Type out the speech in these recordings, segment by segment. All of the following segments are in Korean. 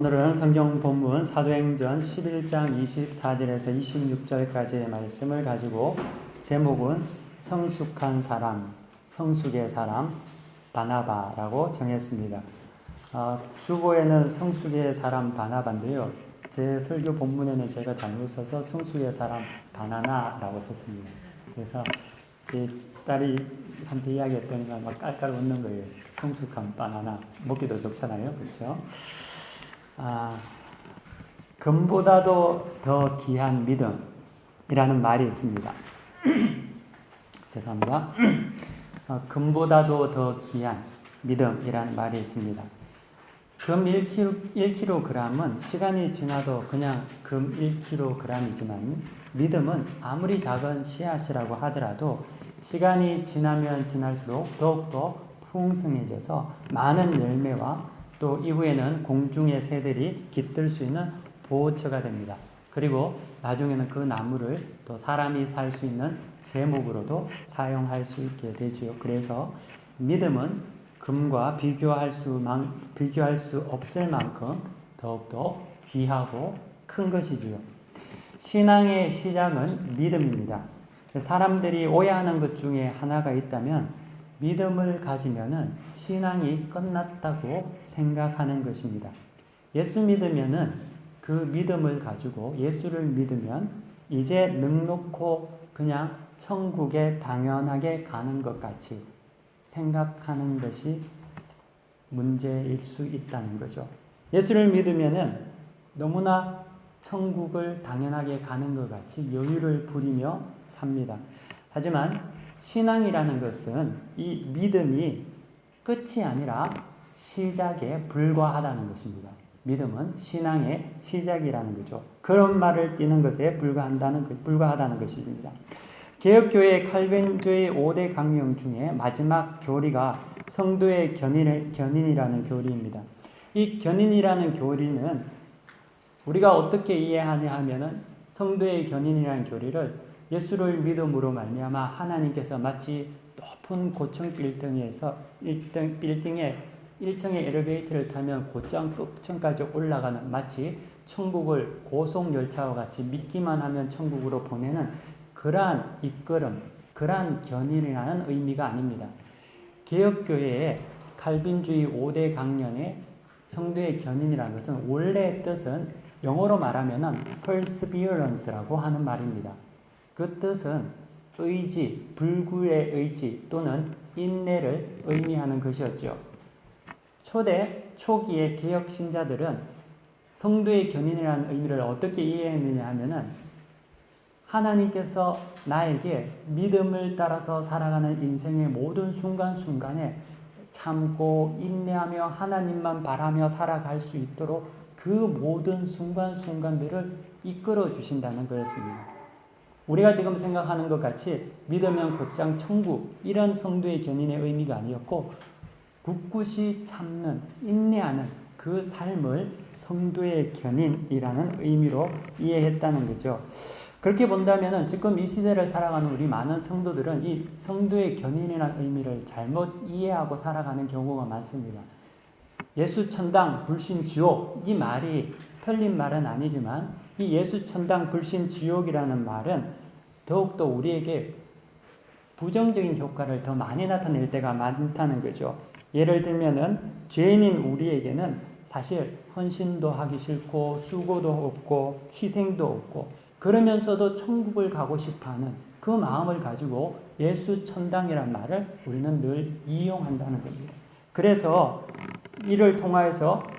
오늘은 성경 본문 사도행전 11장 24절에서 26절까지의 말씀을 가지고 제목은 성숙한 사람, 성숙의 사람, 바나바라고 정했습니다. 어, 주보에는 성숙의 사람 바나바인데요. 제 설교 본문에는 제가 잘못 써서 성숙의 사람 바나나라고 썼습니다. 그래서 제 딸이 한테 이야기했더니 막 깔깔 웃는 거예요. 성숙한 바나나. 먹기도 좋잖아요. 그렇죠? 아, 금보다도 더 귀한 믿음이라는 말이 있습니다. 죄송합니다. 어, 금보다도 더 귀한 믿음이라는 말이 있습니다. 금 1kg, 1kg은 시간이 지나도 그냥 금 1kg이지만 믿음은 아무리 작은 씨앗이라고 하더라도 시간이 지나면 지날수록 더욱더 풍성해져서 많은 열매와 또 이후에는 공중의 새들이 깃들 수 있는 보호처가 됩니다. 그리고 나중에는 그 나무를 또 사람이 살 수 있는 제목으로도 사용할 수 있게 되지요. 그래서 믿음은 금과 비교할 수 비교할 수 없을 만큼 더욱더 귀하고 큰 것이지요. 신앙의 시작은 믿음입니다. 사람들이 오해하는 것 중에 하나가 있다면 믿음을 가지면은 신앙이 끝났다고 생각하는 것입니다. 예수 믿으면은 그 믿음을 가지고 예수를 믿으면 이제 넉넉고 그냥 천국에 당연하게 가는 것 같이 생각하는 것이 문제일 수 있다는 거죠. 예수를 믿으면은 너무나 천국을 당연하게 가는 것 같이 여유를 부리며 삽니다. 하지만 신앙이라는 것은 이 믿음이 끝이 아니라 시작에 불과하다는 것입니다. 믿음은 신앙의 시작이라는 거죠. 그런 말을 띠는 것에 불과한다는 불과하다는 것입니다. 개혁교회 칼빈주의 5대 강령 중에 마지막 교리가 성도의 견인, 견인이라는 교리입니다. 이 견인이라는 교리는 우리가 어떻게 이해하냐 하면은 성도의 견인이라는 교리를 예수를 믿음으로 말미암아 하나님께서 마치 높은 고층 빌딩에서 1등 빌딩에 1층의 엘리베이터를 타면 고장 끝층까지 올라가는 마치 천국을 고속 열차와 같이 믿기만 하면 천국으로 보내는 그러한 이끌음, 그러한 견인이라는 의미가 아닙니다. 개혁교회의 칼빈주의 5대 강령의 성도의 견인이라는 것은 원래 뜻은 영어로 말하면 perseverance라고 하는 말입니다. 그 뜻은 의지, 불구의 의지 또는 인내를 의미하는 것이었죠. 초대 초기의 개혁 신자들은 성도의 견인이라는 의미를 어떻게 이해했느냐 하면은 하나님께서 나에게 믿음을 따라서 살아가는 인생의 모든 순간순간에 참고 인내하며 하나님만 바라며 살아갈 수 있도록 그 모든 순간순간들을 이끌어 주신다는 거였습니다. 우리가 지금 생각하는 것 같이 믿으면 곧장 천국 이런 성도의 견인의 의미가 아니었고 굳굳이 참는 인내하는 그 삶을 성도의 견인이라는 의미로 이해했다는 거죠. 그렇게 본다면 지금 이 시대를 살아가는 우리 많은 성도들은 이 성도의 견인이라는 의미를 잘못 이해하고 살아가는 경우가 많습니다. 예수 천당 불신 지옥 이 말이 틀린 말은 아니지만 이 예수 천당 불신 지옥이라는 말은 더욱더 우리에게 부정적인 효과를 더 많이 나타낼 때가 많다는 거죠. 예를 들면은 죄인인 우리에게는 사실 헌신도 하기 싫고 수고도 없고 희생도 없고 그러면서도 천국을 가고 싶어하는 그 마음을 가지고 예수 천당이란 말을 우리는 늘 이용한다는 겁니다. 그래서 이를 통하여서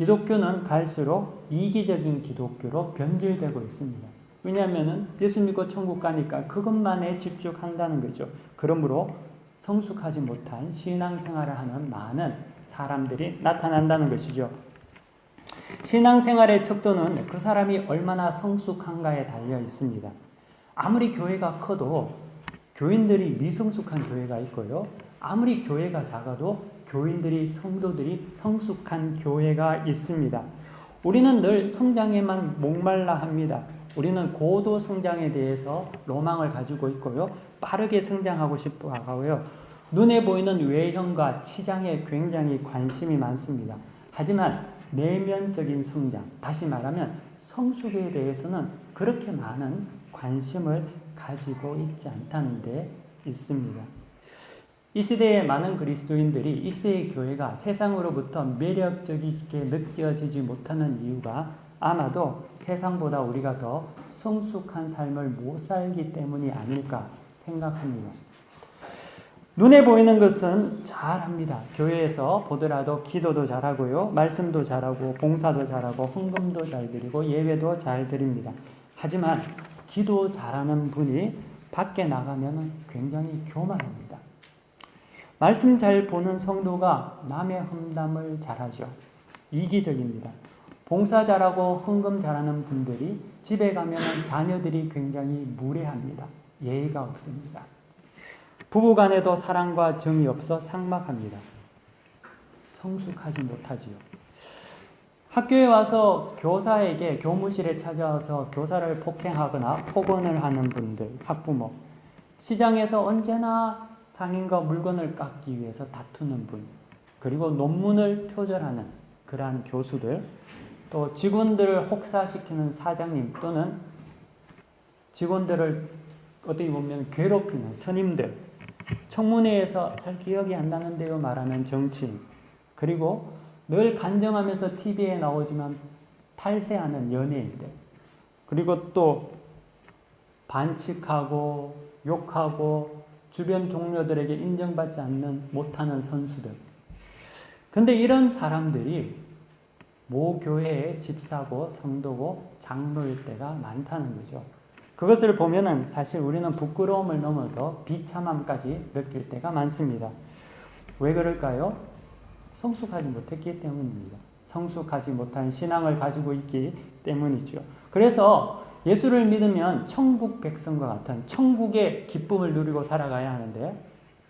기독교는 갈수록 이기적인 기독교로 변질되고 있습니다. 왜냐하면 예수 믿고 천국 가니까 그것만에 집중한다는 거죠. 그러므로 성숙하지 못한 신앙생활을 하는 많은 사람들이 나타난다는 것이죠. 신앙생활의 척도는 그 사람이 얼마나 성숙한가에 달려 있습니다. 아무리 교회가 커도 교인들이 미성숙한 교회가 있고요. 아무리 교회가 작아도 교인들이 성도들이 성숙한 교회가 있습니다. 우리는 늘 성장에만 목말라 합니다. 우리는 고도 성장에 대해서 로망을 가지고 있고요. 빠르게 성장하고 싶어 하고요. 눈에 보이는 외형과 치장에 굉장히 관심이 많습니다. 하지만 내면적인 성장, 다시 말하면 성숙에 대해서는 그렇게 많은 관심을 가지고 있지 않다는 데 있습니다. 이 시대의 많은 그리스도인들이 이 시대의 교회가 세상으로부터 매력적이게 느껴지지 못하는 이유가 아마도 세상보다 우리가 더 성숙한 삶을 못 살기 때문이 아닐까 생각합니다. 눈에 보이는 것은 잘합니다. 교회에서 보더라도 기도도 잘하고요. 말씀도 잘하고 봉사도 잘하고 헌금도 잘 드리고 예배도 잘 드립니다. 하지만 기도 잘하는 분이 밖에 나가면 굉장히 교만합니다. 말씀 잘 보는 성도가 남의 험담을 잘하죠. 이기적입니다. 봉사 잘하고 헌금 잘하는 분들이 집에 가면 자녀들이 굉장히 무례합니다. 예의가 없습니다. 부부 간에도 사랑과 정이 없어 삭막합니다. 성숙하지 못하지요. 학교에 와서 교사에게 교무실에 찾아와서 교사를 폭행하거나 폭언을 하는 분들, 학부모. 시장에서 언제나 상인과 물건을 깎기 위해서 다투는 분. 그리고 논문을 표절하는 그러한 교수들. 또 직원들을 혹사시키는 사장님 또는 직원들을 어떻게 보면 괴롭히는 선임들. 청문회에서 잘 기억이 안 나는데요 말하는 정치인. 그리고 늘 간정하면서 TV에 나오지만 탈세하는 연예인들. 그리고 또 반칙하고 욕하고 주변 동료들에게 인정받지 않는 못하는 선수들. 근데 이런 사람들이 모 교회의 집사고 성도고 장로일 때가 많다는 거죠. 그것을 보면은 사실 우리는 부끄러움을 넘어서 비참함까지 느낄 때가 많습니다. 왜 그럴까요? 성숙하지 못했기 때문입니다. 성숙하지 못한 신앙을 가지고 있기 때문이죠. 그래서 예수를 믿으면 천국 백성과 같은 천국의 기쁨을 누리고 살아가야 하는데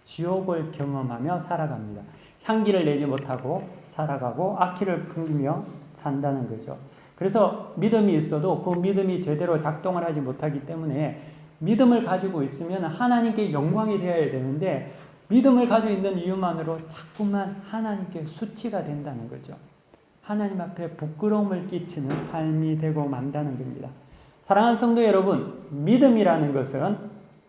지옥을 경험하며 살아갑니다. 향기를 내지 못하고 살아가고 악기를 풍기며 산다는 거죠. 그래서 믿음이 있어도 그 믿음이 제대로 작동을 하지 못하기 때문에 믿음을 가지고 있으면 하나님께 영광이 되어야 되는데 믿음을 가지고 있는 이유만으로 자꾸만 하나님께 수치가 된다는 거죠. 하나님 앞에 부끄러움을 끼치는 삶이 되고 만다는 겁니다. 사랑하는 성도 여러분, 믿음이라는 것은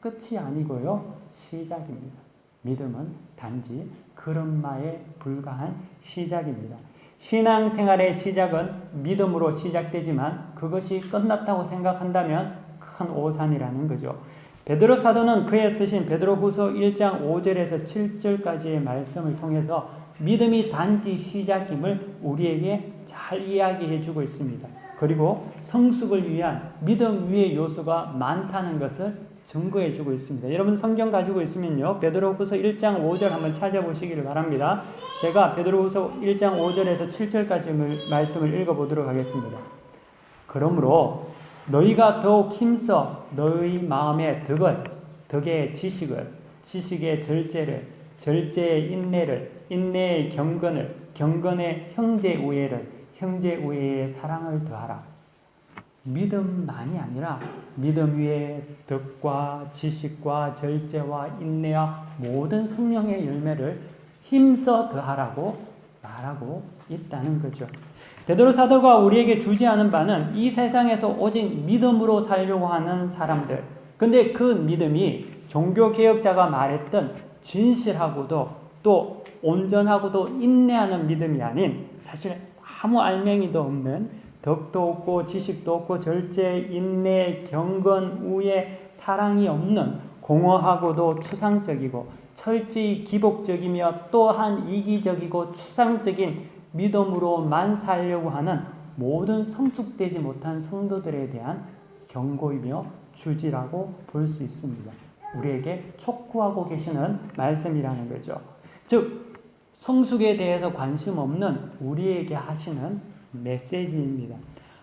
끝이 아니고요, 시작입니다. 믿음은 단지 걸음마에 불과한 시작입니다. 신앙생활의 시작은 믿음으로 시작되지만 그것이 끝났다고 생각한다면 큰 오산이라는 거죠. 베드로 사도는 그의 쓰신 베드로후서 1장 5절에서 7절까지의 말씀을 통해서 믿음이 단지 시작임을 우리에게 잘 이야기해 주고 있습니다. 그리고 성숙을 위한 믿음 위의 요소가 많다는 것을 증거해 주고 있습니다. 여러분 성경 가지고 있으면요. 베드로후서 1장 5절 한번 찾아보시기를 바랍니다. 제가 베드로후서 1장 5절에서 7절까지 말씀을 읽어 보도록 하겠습니다. 그러므로 너희가 더욱 힘써 너희 마음의 덕을 덕의 지식을 지식의 절제를 절제의 인내를 인내의 경건을 경건의 형제 우애를 형제 우애의 사랑을 더하라. 믿음만이 아니라 믿음 위에 덕과 지식과 절제와 인내와 모든 성령의 열매를 힘써 더하라고 말하고 있다는 거죠. 베드로 사도가 우리에게 주지 않은 바는 이 세상에서 오직 믿음으로 살려고 하는 사람들. 근데 그 믿음이 종교 개혁자가 말했던 진실하고도 또 온전하고도 인내하는 믿음이 아닌 사실 아무 알맹이도 없는 덕도 없고 지식도 없고 절제, 인내, 경건, 우애, 사랑이 없는 공허하고도 추상적이고 철저히 기복적이며 또한 이기적이고 추상적인 믿음으로만 살려고 하는 모든 성숙되지 못한 성도들에 대한 경고이며 주지라고 볼 수 있습니다. 우리에게 촉구하고 계시는 말씀이라는 거죠. 즉, 성숙에 대해서 관심 없는 우리에게 하시는 메시지입니다.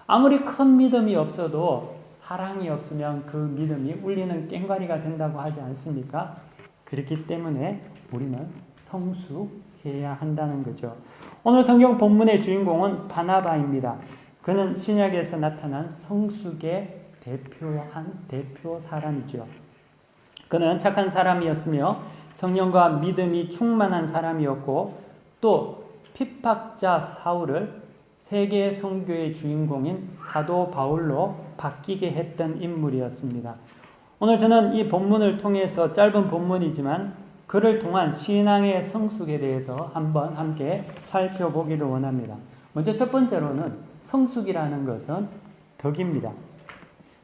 아무리 큰 믿음이 없어도 사랑이 없으면 그 믿음이 울리는 깽가리가 된다고 하지 않습니까? 그렇기 때문에 우리는 성숙해야 한다는 거죠. 오늘 성경 본문의 주인공은 바나바입니다. 그는 신약에서 나타난 성숙의 대표한 대표 사람이죠. 그는 착한 사람이었으며 성령과 믿음이 충만한 사람이었고 또 핍박자 사울을 세계 성교의 주인공인 사도 바울로 바뀌게 했던 인물이었습니다. 오늘 저는 이 본문을 통해서 짧은 본문이지만 그를 통한 신앙의 성숙에 대해서 한번 함께 살펴보기를 원합니다. 먼저 첫 번째로는 성숙이라는 것은 덕입니다.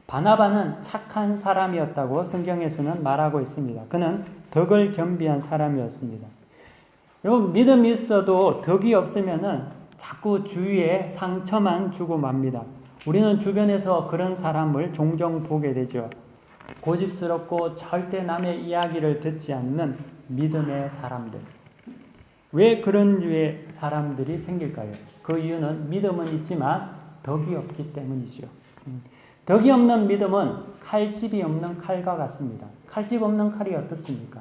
바나바는 착한 사람이었다고 성경에서는 말하고 있습니다. 그는 덕을 겸비한 사람이었습니다. 여러분 믿음이 있어도 덕이 없으면은 자꾸 주위에 상처만 주고 맙니다. 우리는 주변에서 그런 사람을 종종 보게 되죠. 고집스럽고 절대 남의 이야기를 듣지 않는 믿음의 사람들. 왜 그런 류의 사람들이 생길까요? 그 이유는 믿음은 있지만 덕이 없기 때문이죠. 음. 덕이 없는 믿음은 칼집이 없는 칼과 같습니다. 칼집 없는 칼이 어떻습니까?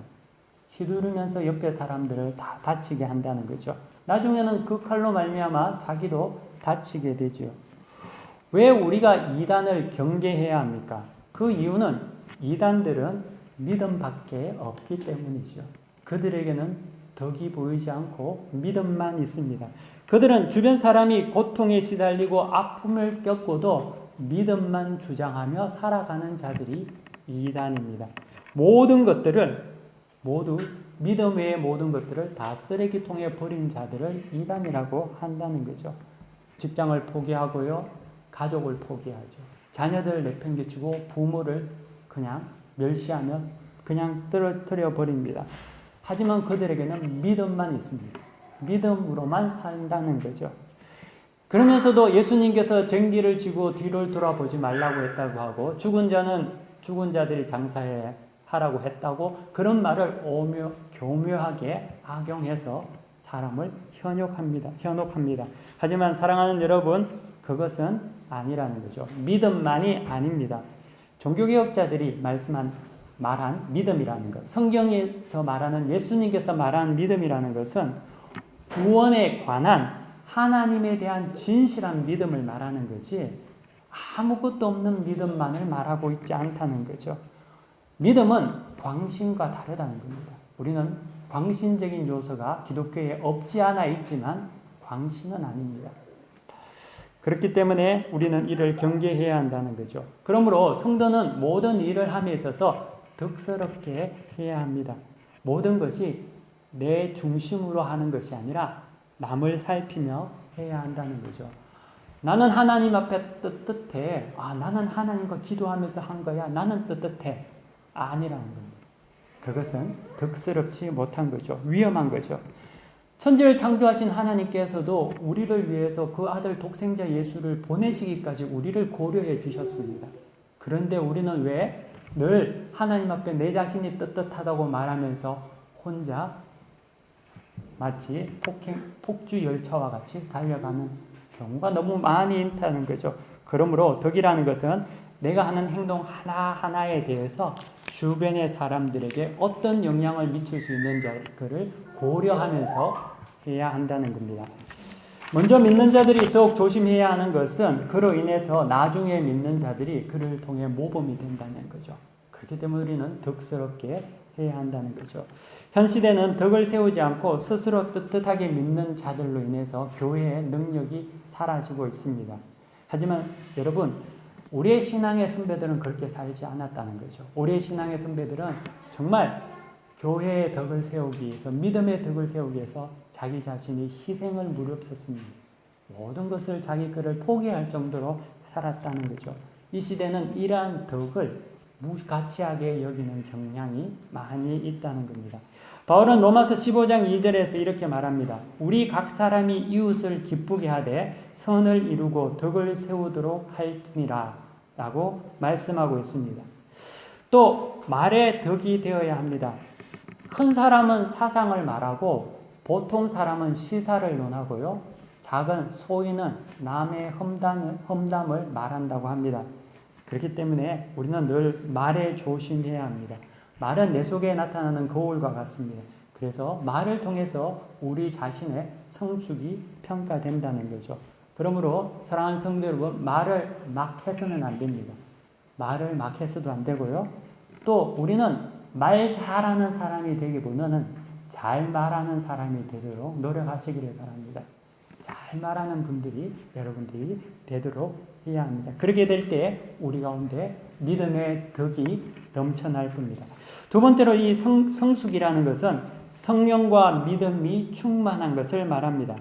휘두르면서 옆에 사람들을 다 다치게 한다는 거죠. 나중에는 그 칼로 말미암아 자기도 다치게 되죠. 왜 우리가 이단을 경계해야 합니까? 그 이유는 이단들은 믿음밖에 없기 때문이죠. 그들에게는 덕이 보이지 않고 믿음만 있습니다. 그들은 주변 사람이 고통에 시달리고 아픔을 겪고도 믿음만 주장하며 살아가는 자들이 이단입니다. 모든 것들을 모두 믿음 외의 모든 것들을 다 쓰레기통에 버린 자들을 이단이라고 한다는 거죠. 직장을 포기하고요. 가족을 포기하죠. 자녀들 내팽개치고 부모를 그냥 멸시하며 그냥 떨어뜨려 버립니다. 하지만 그들에게는 믿음만 있습니다. 믿음으로만 산다는 거죠. 그러면서도 예수님께서 쟁기를 지고 뒤를 돌아보지 말라고 했다고 하고 죽은 자는 죽은 자들이 장사해 하라고 했다고 그런 말을 오묘 교묘하게 악용해서 사람을 현혹합니다. 현혹합니다. 하지만 사랑하는 여러분 그것은 아니라는 거죠. 믿음만이 아닙니다. 종교개혁자들이 말씀한 말한 믿음이라는 것, 성경에서 말하는 예수님께서 말하는 믿음이라는 것은 구원에 관한 하나님에 대한 진실한 믿음을 말하는 거지 아무것도 없는 믿음만을 말하고 있지 않다는 거죠. 믿음은 광신과 다르다는 겁니다. 우리는 광신적인 요소가 기독교에 없지 않아 있지만 광신은 아닙니다. 그렇기 때문에 우리는 이를 경계해야 한다는 거죠. 그러므로 성도는 모든 일을 함에 있어서 덕스럽게 해야 합니다. 모든 것이 내 중심으로 하는 것이 아니라 남을 살피며 해야 한다는 거죠. 나는 하나님 앞에 뜨뜻해. 아, 나는 하나님과 기도하면서 한 거야. 나는 뜨뜻해. 아니라는 겁니다. 그것은 덕스럽지 못한 거죠. 위험한 거죠. 천지를 창조하신 하나님께서도 우리를 위해서 그 아들 독생자 예수를 보내시기까지 우리를 고려해 주셨습니다. 그런데 우리는 왜 늘 하나님 앞에 내 자신이 떳떳하다고 말하면서 혼자 마치 폭행, 폭주 열차와 같이 달려가는 경우가 너무 많이 있다는 거죠. 그러므로 덕이라는 것은 내가 하는 행동 하나하나에 대해서 주변의 사람들에게 어떤 영향을 미칠 수 있는지를 고려하면서 해야 한다는 겁니다. 먼저 믿는 자들이 더욱 조심해야 하는 것은 그로 인해서 나중에 믿는 자들이 그를 통해 모범이 된다는 거죠. 그렇기 때문에 우리는 덕스럽게 해야 한다는 거죠. 현 시대는 덕을 세우지 않고 스스로 떳떳하게 믿는 자들로 인해서 교회의 능력이 사라지고 있습니다. 하지만 여러분, 우리의 신앙의 선배들은 그렇게 살지 않았다는 거죠. 우리의 신앙의 선배들은 정말 교회의 덕을 세우기 위해서, 믿음의 덕을 세우기 위해서 자기 자신이 희생을 무릅썼습니다. 모든 것을 자기 것을 포기할 정도로 살았다는 거죠. 이 시대는 이러한 덕을 무가치하게 여기는 경향이 많이 있다는 겁니다. 바울은 로마서 15장 2절에서 이렇게 말합니다. 우리 각 사람이 이웃을 기쁘게 하되 선을 이루고 덕을 세우도록 할지니라 라고 말씀하고 있습니다. 또 말에 덕이 되어야 합니다. 큰 사람은 사상을 말하고 보통 사람은 시사를 논하고요. 작은 소인은 남의 험담을, 험담을 말한다고 합니다. 그렇기 때문에 우리는 늘 말에 조심해야 합니다. 말은 내 속에 나타나는 거울과 같습니다. 그래서 말을 통해서 우리 자신의 성숙이 평가된다는 거죠. 그러므로 사랑하는 성도 여러분, 말을 막 해서는 안 됩니다. 말을 막 해서도 안 되고요. 또 우리는 말 잘하는 사람이 되기보다는 잘 말하는 사람이 되도록 노력하시기를 바랍니다. 잘잘 말하는 분들이 여러분들이 되도록 해야 합니다. 그렇게 될 때 우리 가운데 믿음의 덕이 넘쳐날 겁니다. 두 번째로 이 성, 성숙이라는 것은 성령과 믿음이 충만한 것을 말합니다.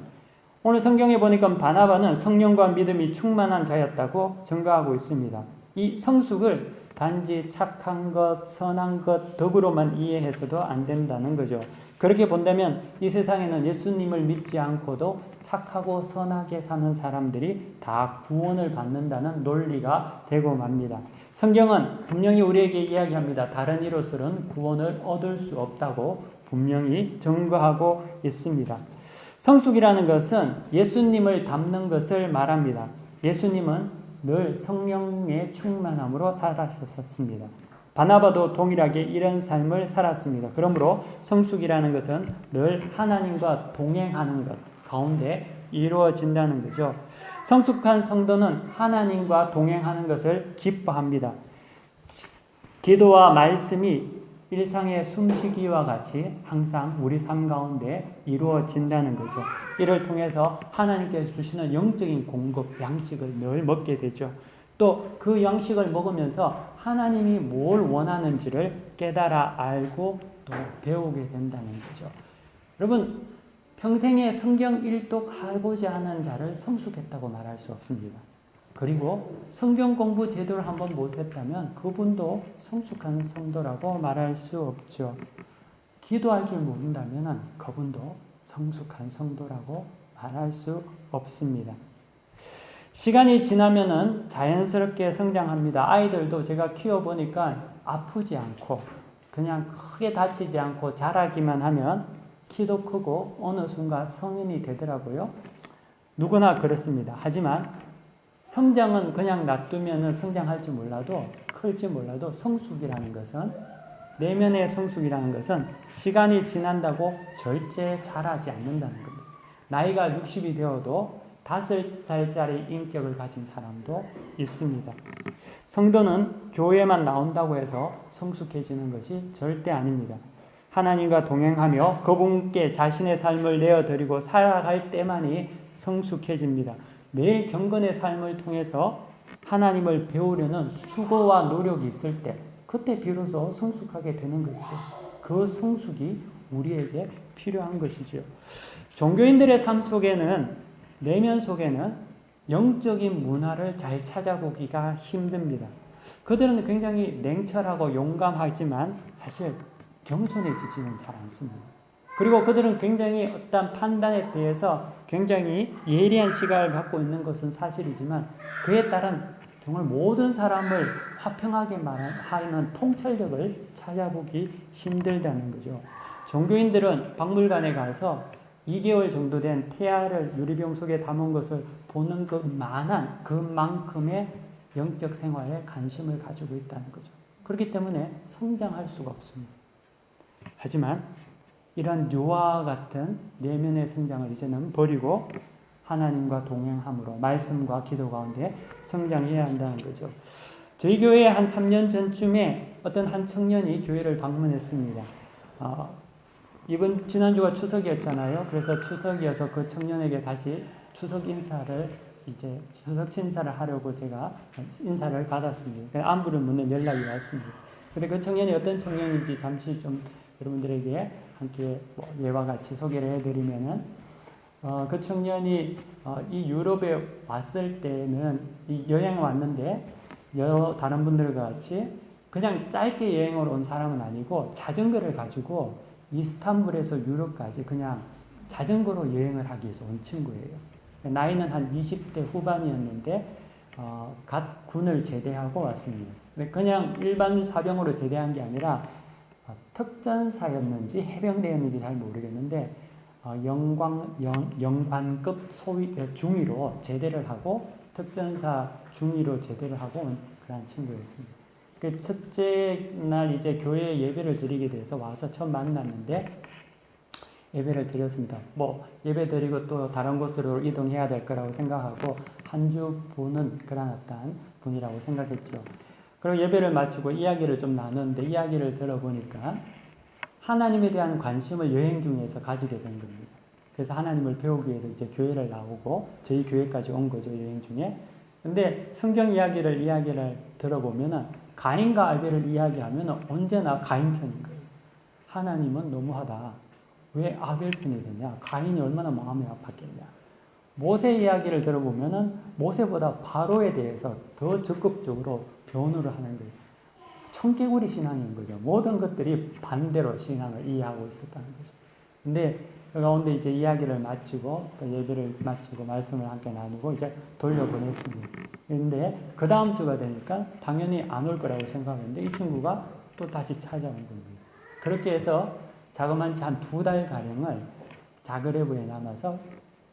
오늘 성경에 보니까 바나바는 성령과 믿음이 충만한 자였다고 증거하고 있습니다. 이 성숙을 단지 착한 것, 선한 것, 덕으로만 이해해서도 안 된다는 거죠. 그렇게 본다면 이 세상에는 예수님을 믿지 않고도 착하고 선하게 사는 사람들이 다 구원을 받는다는 논리가 되고 맙니다. 성경은 분명히 우리에게 이야기합니다. 다른 이로서는 구원을 얻을 수 없다고 분명히 증거하고 있습니다. 성숙이라는 것은 예수님을 닮는 것을 말합니다. 예수님은 늘 성령의 충만함으로 살아셨습니다. 바나바도 동일하게 이런 삶을 살았습니다. 그러므로 성숙이라는 것은 늘 하나님과 동행하는 것 가운데 이루어진다는 거죠. 성숙한 성도는 하나님과 동행하는 것을 기뻐합니다. 기도와 말씀이 일상의 숨쉬기와 같이 항상 우리 삶 가운데 이루어진다는 거죠. 이를 통해서 하나님께서 주시는 영적인 공급, 양식을 늘 먹게 되죠. 또 그 양식을 먹으면서 하나님이 뭘 원하는지를 깨달아 알고 또 배우게 된다는 거죠. 여러분, 평생에 성경 1독 해보지 않은 자를 성숙했다고 말할 수 없습니다. 그리고 성경 공부 제대로 한번 못했다면 그분도 성숙한 성도라고 말할 수 없죠. 기도할 줄 모른다면 그분도 성숙한 성도라고 말할 수 없습니다. 시간이 지나면은 자연스럽게 성장합니다. 아이들도 제가 키워보니까 아프지 않고 그냥 크게 다치지 않고 자라기만 하면 키도 크고 어느 순간 성인이 되더라고요. 누구나 그렇습니다. 하지만 성장은 그냥 놔두면 성장할지 몰라도 클지 몰라도 성숙이라는 것은 내면의 성숙이라는 것은 시간이 지난다고 절제 자라지 않는다는 겁니다. 나이가 60이 되어도 다섯 살짜리 인격을 가진 사람도 있습니다. 성도는 교회만 나온다고 해서 성숙해지는 것이 절대 아닙니다. 하나님과 동행하며 그분께 자신의 삶을 내어드리고 살아갈 때만이 성숙해집니다. 매일 경건의 삶을 통해서 하나님을 배우려는 수고와 노력이 있을 때 그때 비로소 성숙하게 되는 것이죠. 그 성숙이 우리에게 필요한 것이죠. 종교인들의 삶 속에는 내면 속에는 영적인 문화를 잘 찾아보기가 힘듭니다. 그들은 굉장히 냉철하고 용감하지만 사실 겸손해지지는 잘 않습니다. 그리고 그들은 굉장히 어떤 판단에 대해서 굉장히 예리한 시각을 갖고 있는 것은 사실이지만 그에 따른 정말 모든 사람을 화평하게 하는 통찰력을 찾아보기 힘들다는 거죠. 종교인들은 박물관에 가서 2개월 정도 된 태아를 유리병 속에 담은 것을 보는 것만한 그만큼의 영적 생활에 관심을 가지고 있다는 거죠. 그렇기 때문에 성장할 수가 없습니다. 하지만 이런 유아와 같은 내면의 성장을 이제는 버리고 하나님과 동행함으로 말씀과 기도 가운데 성장해야 한다는 거죠. 저희 교회에 한 3년 전쯤에 어떤 한 청년이 교회를 방문했습니다. 어, 이번 지난주가 추석이었잖아요. 그래서 추석이어서 그 청년에게 다시 추석 인사를 이제 추석 신사를 하려고 제가 인사를 받았습니다. 안부를 묻는 연락이 왔습니다. 근데 그 청년이 어떤 청년인지 잠시 좀 여러분들에게 함께 뭐 예와 같이 소개를 해드리면은 어, 그 청년이 어, 이 유럽에 왔을 때는 이 여행 왔는데 여 다른 분들과 같이 그냥 짧게 여행을 온 사람은 아니고 자전거를 가지고 이스탄불에서 유럽까지 그냥 자전거로 여행을 하기 위해서 온 친구예요. 나이는 한 20대 후반이었는데 어, 갓 군을 제대하고 왔습니다. 그냥 일반 사병으로 제대한 게 아니라 어, 특전사였는지 해병대였는지 잘 모르겠는데 어, 영광 영, 영관급 소위 어, 중위로 제대를 하고 특전사 중위로 제대를 하고 온 그런 친구였습니다. 그 첫째 날 이제 교회 예배를 드리게 돼서 와서 처음 만났는데 예배를 드렸습니다. 뭐 예배 드리고 또 다른 곳으로 이동해야 될 거라고 생각하고 한 주 보는 그런 어떤 분이라고 생각했죠. 그리고 예배를 마치고 이야기를 좀 나눴는데 이야기를 들어보니까 하나님에 대한 관심을 여행 중에서 가지게 된 겁니다. 그래서 하나님을 배우기 위해서 이제 교회를 나오고 저희 교회까지 온 거죠 여행 중에. 근데 성경 이야기를 이야기를 들어보면은 가인과 아벨을 이야기하면은 언제나 가인 편인 거예요. 하나님은 너무하다. 왜 아벨 편이 되냐? 가인이 얼마나 마음이 아팠겠냐? 모세 이야기를 들어보면은 모세보다 바로에 대해서 더 적극적으로 변호를 하는 거예요. 청개구리 신앙인 거죠. 모든 것들이 반대로 신앙을 이해하고 있었다는 거죠. 근데 그 가운데 이제 이야기를 마치고 또 예배를 마치고 말씀을 함께 나누고 이제 돌려보냈습니다. 근데 그 다음 주가 되니까 당연히 안 올 거라고 생각했는데 이 친구가 또 다시 찾아온 겁니다. 그렇게 해서 자그만치 한 두 달 가량을 자그레브에 남아서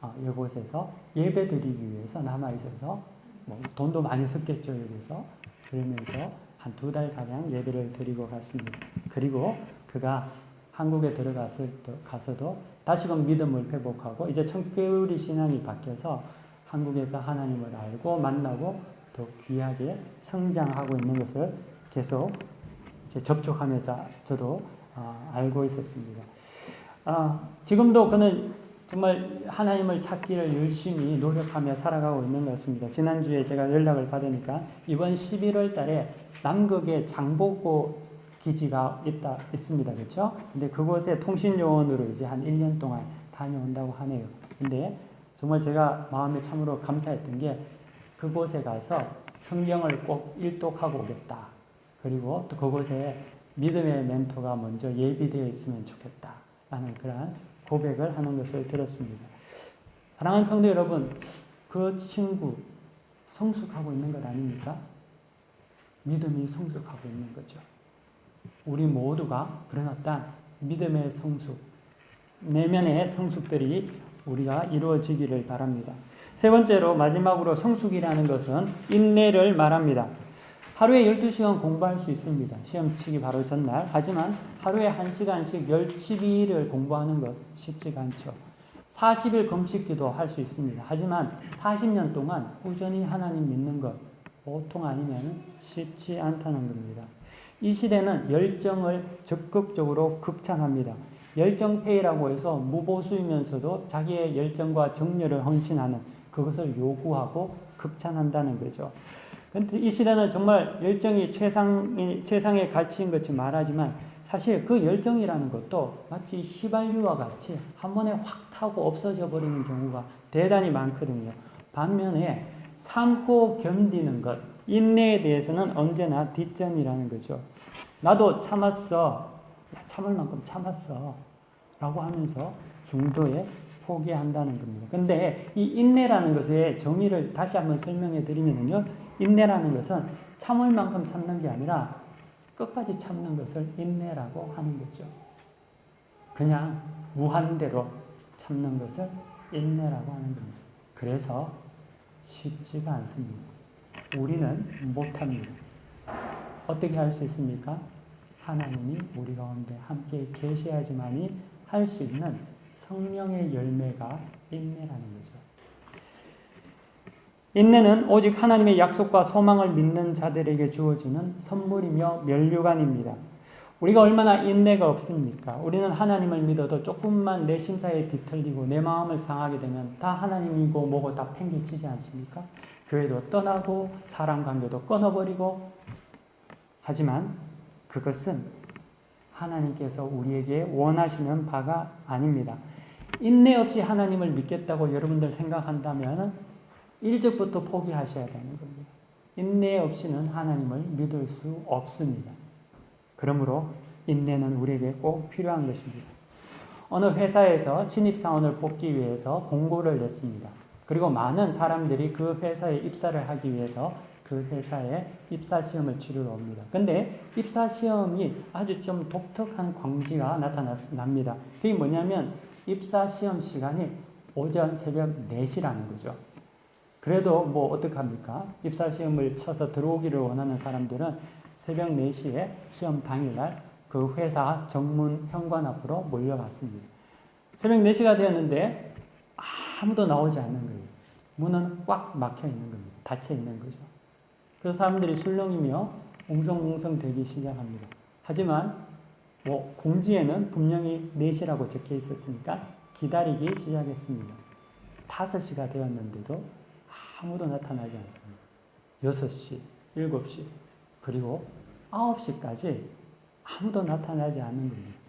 어, 이곳에서 예배 드리기 위해서 남아 있어서 뭐 돈도 많이 썼겠죠 여기서 그러면서 한 두 달 가량 예배를 드리고 갔습니다. 그리고 그가 한국에 들어갔을 때 가서도 다시금 믿음을 회복하고 이제 청개구리 신앙이 바뀌어서 한국에서 하나님을 알고 만나고 더 귀하게 성장하고 있는 것을 계속 이제 접촉하면서 저도 아, 알고 있었습니다. 아, 지금도 그는 정말 하나님을 찾기를 열심히 노력하며 살아가고 있는 것 같습니다. 지난주에 제가 연락을 받으니까 이번 11월 달에 남극에 장보고 기지가 있다 있습니다. 그렇죠? 근데 그곳에 통신 요원으로 이제 한 1년 동안 다녀온다고 하네요. 근데 정말 제가 마음에 참으로 감사했던 게 그곳에 가서 성경을 꼭 일독하고 오겠다. 그리고 또 그곳에 믿음의 멘토가 먼저 예비되어 있으면 좋겠다. 라는 그러한 고백을 하는 것을 들었습니다. 사랑하는 성도 여러분, 그 친구 성숙하고 있는 것 아닙니까? 믿음이 성숙하고 있는 거죠. 우리 모두가 어떤 믿음의 성숙, 내면의 성숙들이 우리가 이루어지기를 바랍니다. 세 번째로 마지막으로 성숙이라는 것은 인내를 말합니다. 하루에 12시간 공부할 수 있습니다. 시험 치기 바로 전날. 하지만 하루에 1시간씩 12일을 공부하는 것 쉽지가 않죠. 40일 금식 기도 할 수 있습니다. 하지만 40년 동안 꾸준히 하나님 믿는 것 보통 아니면 쉽지 않다는 겁니다. 이 시대는 열정을 적극적으로 극찬합니다. 열정페이라고 해서 무보수이면서도 자기의 열정과 정열을 헌신하는 그것을 요구하고 극찬한다는 거죠. 근데 이 시대는 정말 열정이 최상이, 최상의 가치인 것이 말하지만 사실 그 열정이라는 것도 마치 휘발유와 같이 한 번에 확 타고 없어져 버리는 경우가 대단히 많거든요. 반면에 참고 견디는 것, 인내에 대해서는 언제나 뒷전이라는 거죠. 나도 참았어. 야, 참을 만큼 참았어. 라고 하면서 중도에 포기한다는 겁니다. 근데 이 인내라는 것의 정의를 다시 한번 설명해 드리면요. 인내라는 것은 참을 만큼 참는 게 아니라 끝까지 참는 것을 인내라고 하는 거죠. 그냥 무한대로 참는 것을 인내라고 하는 겁니다. 그래서 쉽지가 않습니다. 우리는 못합니다. 어떻게 할 수 있습니까? 하나님이 우리 가운데 함께 계셔야지만이 할 수 있는 성령의 열매가 인내라는 거죠. 인내는 오직 하나님의 약속과 소망을 믿는 자들에게 주어지는 선물이며 면류관입니다. 우리가 얼마나 인내가 없습니까? 우리는 하나님을 믿어도 조금만 내 심사에 뒤틀리고 내 마음을 상하게 되면 다 하나님이고 뭐고 다 팽개치지 않습니까? 교회도 떠나고 사람 관계도 끊어버리고 하지만 그것은 하나님께서 우리에게 원하시는 바가 아닙니다. 인내 없이 하나님을 믿겠다고 여러분들 생각한다면 일찍부터 포기하셔야 되는 겁니다. 인내 없이는 하나님을 믿을 수 없습니다. 그러므로 인내는 우리에게 꼭 필요한 것입니다. 어느 회사에서 신입사원을 뽑기 위해서 공고를 냈습니다. 그리고 많은 사람들이 그 회사에 입사를 하기 위해서 그 회사에 입사 시험을 치르러 옵니다. 근데 입사 시험이 아주 좀 독특한 광지가 나타납니다. 그게 뭐냐면 입사 시험 시간이 오전 새벽 4시라는 거죠. 그래도 뭐 어떡합니까? 입사 시험을 쳐서 들어오기를 원하는 사람들은 새벽 4시에 시험 당일날 그 회사 정문 현관 앞으로 몰려갔습니다. 새벽 4시가 되었는데 아무도 나오지 않는 거예요. 문은 꽉 막혀 있는 겁니다. 닫혀 있는 거죠. 그래서 사람들이 술렁이며 웅성웅성 되기 시작합니다. 하지만 뭐 공지에는 분명히 4시라고 적혀 있었으니까 기다리기 시작했습니다. 5시가 되었는데도 아무도 나타나지 않습니다. 6시, 7시, 그리고 9시까지 아무도 나타나지 않는 겁니다.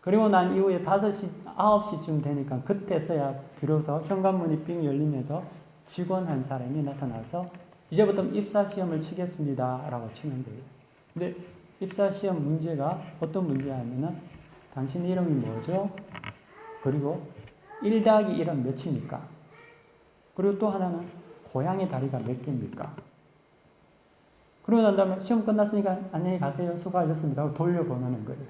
그리고 난 이후에 5시, 9시쯤 되니까 그때서야 비로소 현관문이 삥 열리면서 직원 한 사람이 나타나서 이제부터 입사 시험을 치겠습니다. 라고 치는 거예요. 근데 입사 시험 문제가 어떤 문제냐면은 당신 이름이 뭐죠? 그리고 1 더하기 1은 몇입니까? 그리고 또 하나는 고양이 다리가 몇 개입니까? 그러고 난 다음에 시험 끝났으니까 안녕히 가세요. 수고하셨습니다. 하고 돌려보내는 거예요.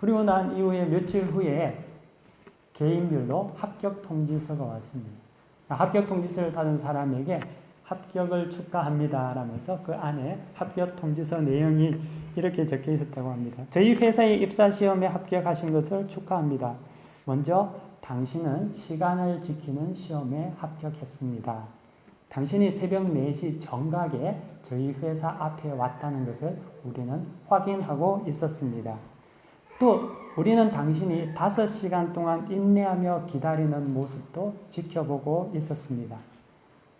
그리고 난 이후에 며칠 후에 개인별로 합격 통지서가 왔습니다. 합격 통지서를 받은 사람에게 합격을 축하합니다. 라면서 그 안에 합격 통지서 내용이 이렇게 적혀 있었다고 합니다. 저희 회사의 입사 시험에 합격하신 것을 축하합니다. 먼저 당신은 시간을 지키는 시험에 합격했습니다. 당신이 새벽 4시 정각에 저희 회사 앞에 왔다는 것을 우리는 확인하고 있었습니다. 또 우리는 당신이 5시간 동안 인내하며 기다리는 모습도 지켜보고 있었습니다.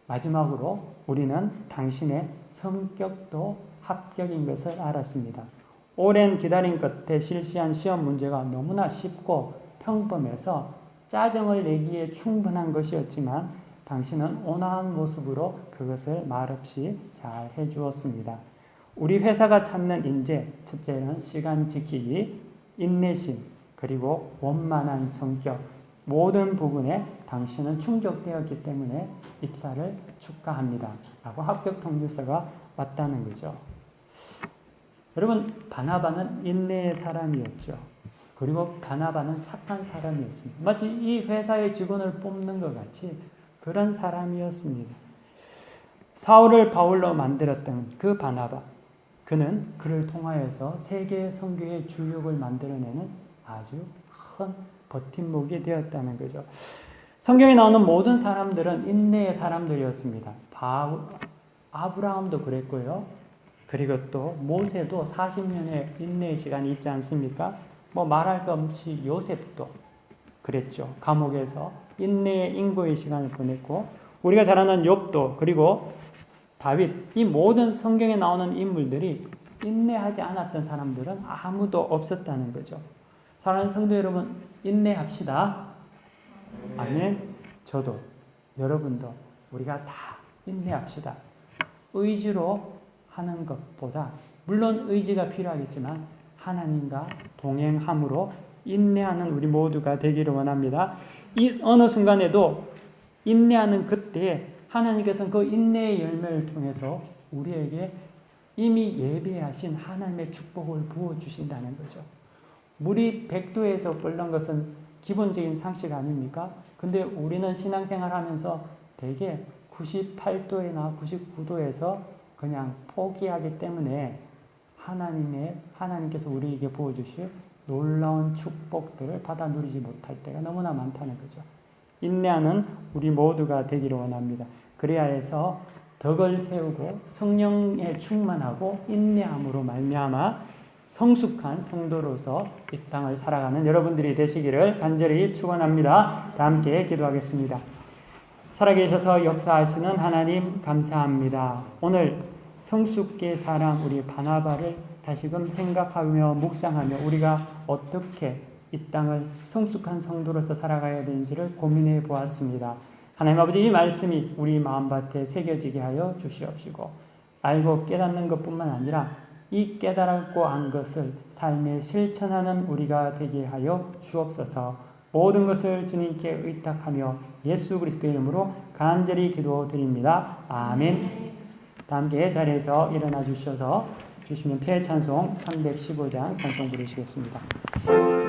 마지막으로 우리는 당신의 성격도 합격인 것을 알았습니다. 오랜 기다림 끝에 실시한 시험 문제가 너무나 쉽고 평범해서 짜증을 내기에 충분한 것이었지만 당신은 온화한 모습으로 그것을 말없이 잘 해주었습니다. 우리 회사가 찾는 인재, 첫째는 시간 지키기, 인내심, 그리고 원만한 성격, 모든 부분에 당신은 충족되었기 때문에 입사를 축하합니다. 라고 합격 통지서가 왔다는 거죠. 여러분, 바나바는 인내의 사람이었죠. 그리고 바나바는 착한 사람이었습니다. 마치 이 회사의 직원을 뽑는 것 같이 그런 사람이었습니다. 사울을 바울로 만들었던 그 바나바, 그는 그를 통하여서 세계 선교의 주역을 만들어내는 아주 큰 버팀목이 되었다는 거죠. 성경에 나오는 모든 사람들은 인내의 사람들이었습니다. 바, 아브라함도 그랬고요. 그리고 또 모세도 40년의 인내의 시간이 있지 않습니까? 뭐 말할 것 없이 요셉도 그랬죠. 감옥에서 인내의 인고의 시간을 보냈고 우리가 잘 아는 욥도 그리고 다윗 이 모든 성경에 나오는 인물들이 인내하지 않았던 사람들은 아무도 없었다는 거죠. 사랑하는 성도 여러분 인내합시다. 아멘. 저도 여러분도 우리가 다 인내합시다. 의지로 하는 것보다 물론 의지가 필요하겠지만 하나님과 동행함으로 인내하는 우리 모두가 되기를 원합니다. 이 어느 순간에도 인내하는 그때 하나님께서는 그 인내의 열매를 통해서 우리에게 이미 예배하신 하나님의 축복을 부어 주신다는 거죠. 물이 100도에서 끓는 것은 기본적인 상식 아닙니까? 근데 우리는 신앙생활 하면서 대개 98도나 99도에서 그냥 포기하기 때문에 하나님의 하나님께서 우리에게 부어 주실 놀라운 축복들을 받아 누리지 못할 때가 너무나 많다는 거죠. 인내하는 우리 모두가 되기를 원합니다. 그래야 해서 덕을 세우고 성령에 충만하고 인내함으로 말미암아 성숙한 성도로서 이 땅을 살아가는 여러분들이 되시기를 간절히 축원합니다. 다 함께 기도하겠습니다. 살아계셔서 역사하시는 하나님 감사합니다. 오늘 성숙계 사람 우리 바나바를 다시금 생각하며 묵상하며 우리가 어떻게 이 땅을 성숙한 성도로서 살아가야 되는지를 고민해 보았습니다. 하나님 아버지 이 말씀이 우리 마음밭에 새겨지게 하여 주시옵시고 알고 깨닫는 것뿐만 아니라 이 깨달았고 안 것을 삶에 실천하는 우리가 되게 하여 주옵소서. 모든 것을 주님께 의탁하며 예수 그리스도의 이름으로 간절히 기도드립니다. 아멘. 다 함께 자리에서 일어나 주셔서 주시면 폐 찬송 315장 찬송 부르시겠습니다.